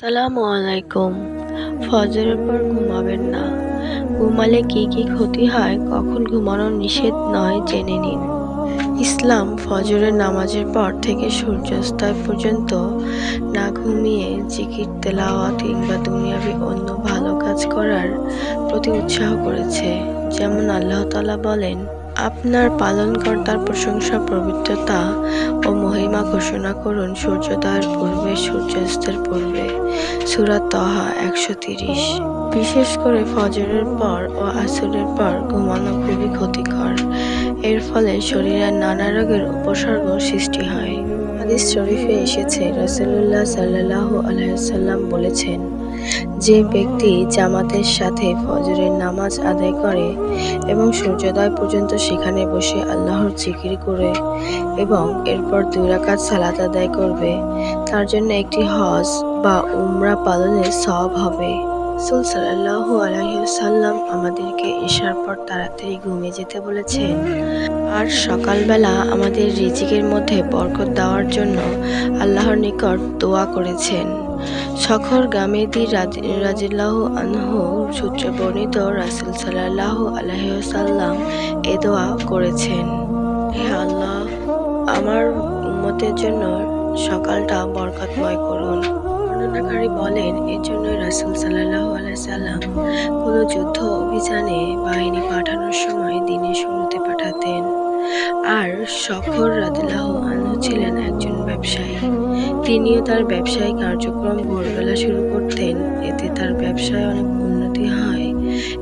সালামু আলাইকুম ফজরের পর ঘুমাবেন না। ঘুমালে কি কি ক্ষতি হয় কখন ঘুমানো নিষেধ নয় জেনে নিন। ইসলাম ফজরের নামাজের পর থেকে সূর্যাস্ত পর্যন্ত না ঘুমিয়ে জিকির, তেলাওয়াত কিংবা দুনিয়াবি অন্য ভালো কাজ করার প্রতি উৎসাহ করেছে। যেমন আল্লাহ তাআলা বলেন আপনার পালনকর্তার প্রশংসা, পবিত্রতা ও মহিমা ঘোষণা করুন সূর্যোদয়ের পূর্বে, সূর্যাস্তের পূর্বে। সূরা তহা একশো তিরিশ। বিশেষ করে ফজরের পর ও আসরের পর ঘুমানো খুবই ক্ষতিকর। এর ফলে শরীরের নানা রোগের উপসর্গ সৃষ্টি হয়। হাদিস শরীফে এসেছে, রাসূলুল্লাহ সাল্লাল্লাহু আলাইহি সাল্লাম বলেছেন যে ব্যক্তি জামাতের সাথে ফজরের নামাজ আদায় করে এবং সূর্যোদয় পর্যন্ত সেখানে বসে আল্লাহর জিকির করে এবং এরপর দুই রাকাত সালাত আদায় করবে, তার জন্য একটি হজ বা উমরা পালনের সব হবে। রাসূল সাল্লাল্লাহু আলাইহি আমাদেরকে ঈশার পর তাড়াতাড়ি ঘুমিয়ে যেতে বলেছেন। আর সকালবেলা আমাদের রিজিকের মধ্যে বরকত দেওয়ার জন্য আল্লাহর নিকট দোয়া করেছেন। সখর গামেদি রাজিল্লাহ আনহু সূত্রে বর্ণিত রাসুল সাল্লাহ আলহ্লাম এ দোয়া করেছেন। হে আল্লাহ, আমার উম্মতের জন্য সকালটা বরকতময় করুন। বর্ণনাকারী বলেন, এর জন্য রাসুল সাল্লাহ আলাইসাল্লাম কোনো যুদ্ধ অভিযানে বাহিনী পাঠানোর সময় দিনের শুরুতে পাঠাতেন। আর সফর রাদিল্লাহ আনহু ছিলেন একজন ব্যবসায়ী। তিনিও তার ব্যবসায়ী কার্যক্রম ভোরবেলা শুরু করতেন। এতে তার ব্যবসায় অনেক উন্নতি হয়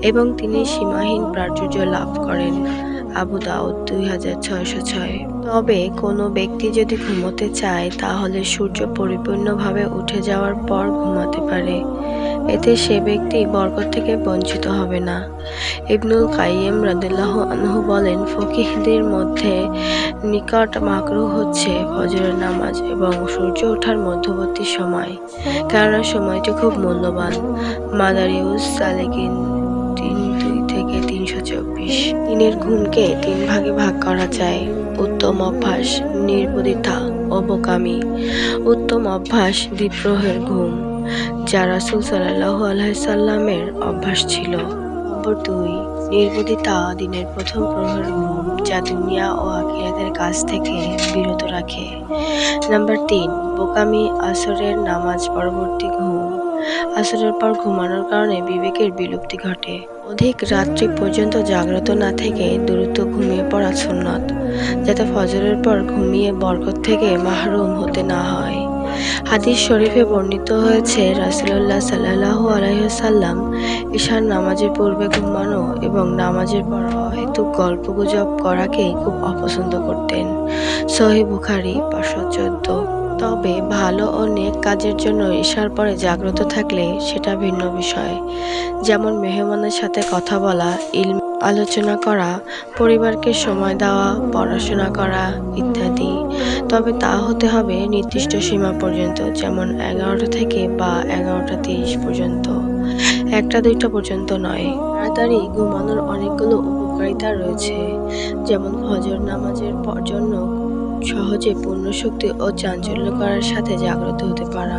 এবং তিনি সীমাহীন প্রাচুর্য লাভ করেন। আবু দাউদ দুই হাজার ছয়শো ছয়। তবে কোনো ব্যক্তি যদি ঘুমোতে চায়, তাহলে সূর্য পরিপূর্ণভাবে উঠে যাওয়ার পর ঘুমাতে পারে। এতে সে ব্যক্তি বরকত থেকে বঞ্চিত হবে না। ইবনুল কাইয়্যিম রাদিল্লাহ আনহু বলেন, ফকিহদের মধ্যে নিকট মাকরু হচ্ছে ফজরের নামাজ এবং সূর্য ওঠার মধ্যবর্তী সময়। কেননা সময়টি খুব মূল্যবান। মাদারিউস সালেকিন তিনশো চব্বিশ। দিনের ঘুমকে তিন ভাগে ভাগ করা যায়। উত্তম অভ্যাস নির্বুদিতা ও বোকামি উত্তম অভ্যাস দ্বিপ্রহের ঘুম, যা রাসুল সাল্লাহ আলাইসাল্লামের অভ্যাস ছিল। নম্বর দুই নির্বুদিতা দিনের প্রথম প্রহর ঘুম, যা দুনিয়া ও আখিরাতের কাছ থেকে বিরত রাখে। নাম্বার তিন, বোকামি, আসরের নামাজ পরবর্তী ঘুম আসরের পর ঘুমানোর কারণে বিবেকের বিলুপ্তি ঘটে। অধিক রাত্রি পর্যন্ত জাগ্রত না থেকে দ্রুত ঘুমিয়ে পড়া সুন্নত, যাতে ফজরের পর ঘুমিয়ে বরকত থেকে মাহরুম হতে না হয়। হাদিস শরীফে বর্ণিত হয়েছে রাসুল্লাহ সাল্লাহ আলাইসাল্লাম ঈশান নামাজের পূর্বে ঘুমানো এবং নামাজের পর অহেতুক গল্পগুজব করাকেই খুব অপছন্দ করতেন। সহি বুখারি পাঁচশো চোদ্দ। তবে ভালো ও নেক কাজের জন্য ঈশার পরে জাগ্রত থাকলে সেটা ভিন্ন বিষয়। যেমন মেহমানের সাথে কথা বলা, ইলম, আলোচনা করা, পরিবারকে সময় দেওয়া, পড়াশোনা করা ইত্যাদি। তবে তা হতে হবে নির্দিষ্ট সীমা পর্যন্ত, যেমন এগারোটা থেকে বা এগারোটা তিরিশ পর্যন্ত। একটা দুইটা পর্যন্ত নয়। তাড়াতাড়ি ঘুমানোর অনেকগুলো উপকারিতা রয়েছে, যেমন ফজর নামাজের জন্য সহজে পূর্ণশক্তি ও চাঞ্চল্য করার সাথে জাগ্রত হতে পারা।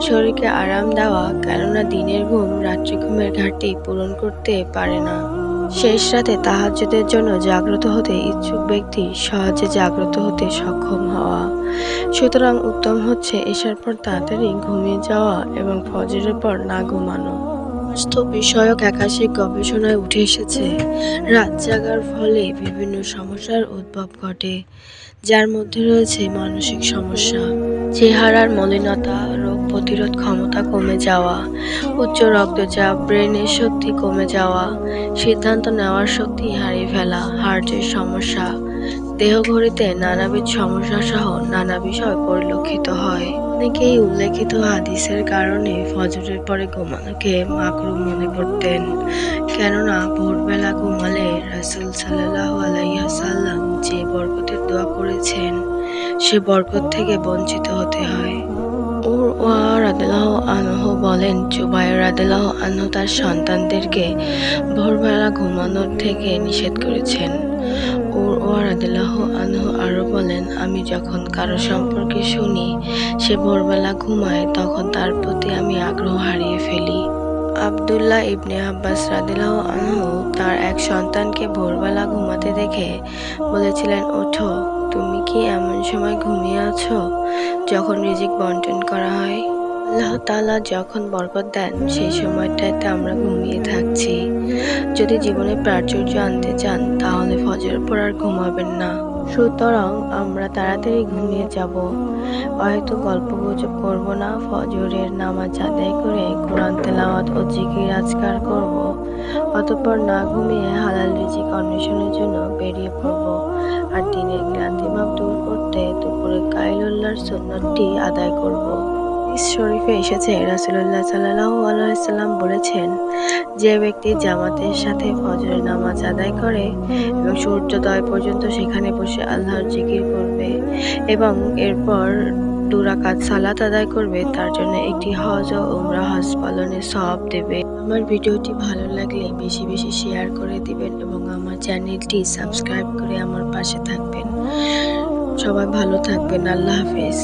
শরীরকে আরাম দেওয়া, কেননা দিনের ঘুম রাত্রি ঘুমের ঘাটতি পূরণ করতে পারে না। শেষ রাতে তাহাজ্জুদের জন্য জাগ্রত হতে ইচ্ছুক ব্যক্তি সহজে জাগ্রত হতে সক্ষম হওয়া। সুতরাং উত্তম হচ্ছে এসার পর তাড়াতাড়ি ঘুমিয়ে যাওয়া এবং ফজরের পর না ঘুমানো। স্বাস্থ্য বিষয়ক একাধিক গবেষণায় উঠে এসেছে। রাত জাগার ফলে বিভিন্ন সমস্যার উদ্ভব ঘটে, যার মধ্যে রয়েছে মানসিক সমস্যা, চেহারার মলিনতা, রোগ প্রতিরোধ ক্ষমতা কমে যাওয়া, উচ্চ রক্তচাপ, ব্রেনের শক্তি কমে যাওয়া, সিদ্ধান্ত নেওয়ার শক্তি হারিয়ে ফেলা, হার্টের সমস্যা, দেহঘড়িতে নানাবিধ সমস্যা সহ নানা বিষয় পরিলক্ষিত হয়। অনেকেই উল্লেখিত হাদিসের কারণে ফজরের পরে ঘুমানোকে মাকরু মনে করতেন। কেননা, ভোরবেলা ঘুমালে রাসুল সাল্লাহ আলাইসাল্লাম যে বরকতের দোয়া করেছেন, সে বরকত থেকে বঞ্চিত হতে হয়। ওয়ারাদাহ আনহ বলেন, জুবাইর রাদিল্লাহ আনহু তার সন্তানদেরকে ভোরবেলা ঘুমানোর থেকে নিষেধ করেছেন। উরওয়া রাদিল্লাহ আনহু আরও বলেন, আমি যখন কারও সম্পর্কে শুনি, সে ভোরবেলা ঘুমায়, তখন তার প্রতি আমি আগ্রহ হারিয়ে ফেলি। আবদুল্লাহ ইবনে আব্বাস রাদিল্লাহ আনহু তার এক সন্তানকে ভোরবেলা ঘুমাতে দেখে বলেছিলেন, ওঠো, তুমি কি এমন সময় ঘুমিয়ে আছো যখন রিজিক বন্টন করা হয়? আল্লাহ তালা যখন বরকত দেন, সেই সময়টাতে আমরা ঘুমিয়ে থাকছি। যদি জীবনে প্রাচুর্য আনতে চান, তাহলে ফজরের পর আর ঘুমাবেন না। সুতরাং আমরা তাড়াতাড়ি ঘুমিয়ে যাব। হয়তো গল্প গুজব করব না, ফজরের নামাজ আদায় করে কোরআন তেলাওয়াত ও জিকির আজকার করব, অতঃপর না ঘুমিয়ে হালাল রিজিক অন্বেষণের জন্য বেরিয়ে পড়ব আর দিনের ক্লান্তিভাব দূর করতে দুপুরে কাইলুল্লাহর সুন্নতটি আদায় করব। হাদিস শরীফে এসেছে, রাসূলুল্লাহ সাল্লাল্লাহু আলাইহি সাল্লাম বলেছেন, যে ব্যক্তি জামাতের সাথে ফজরের নামাজ আদায় করে এবং সূর্যোদয় পর্যন্ত সেখানে বসে আল্লাহর জিকির করবে এবং এরপর দুরাকাত সালাত আদায় করবে, তার জন্য একটি হজ ও উমরা হজ পালনের সওয়াব দেবে। আমার ভিডিওটি ভালো লাগলে বেশি বেশি শেয়ার করে দিবেন এবং আমার চ্যানেলটি সাবস্ক্রাইব করে আমার পাশে থাকবেন। সবাই ভালো থাকবেন, আল্লাহ হাফেজ।